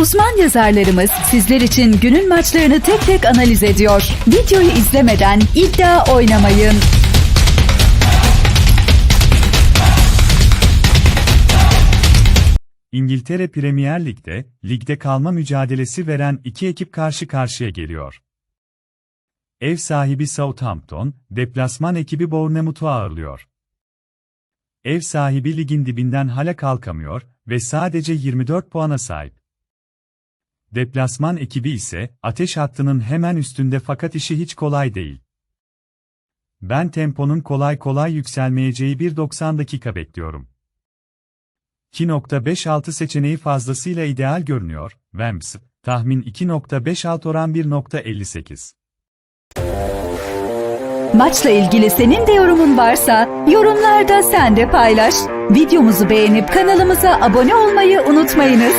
Uzman yazarlarımız sizler için günün maçlarını tek tek analiz ediyor. Videoyu izlemeden iddia oynamayın. İngiltere Premier Lig'de, ligde kalma mücadelesi veren iki ekip karşı karşıya geliyor. Ev sahibi Southampton, deplasman ekibi Bournemouth'u ağırlıyor. Ev sahibi ligin dibinden hala kalkamıyor ve sadece 24 puana sahip. Deplasman ekibi ise ateş hattının hemen üstünde fakat işi hiç kolay değil. Ben temponun kolay kolay yükselmeyeceği bir 90 dakika bekliyorum. 2.56 seçeneği fazlasıyla ideal görünüyor. Vamps, tahmin 2.56 oran 1.58. Maçla ilgili senin de yorumun varsa yorumlarda sen de paylaş. Videomuzu beğenip kanalımıza abone olmayı unutmayınız.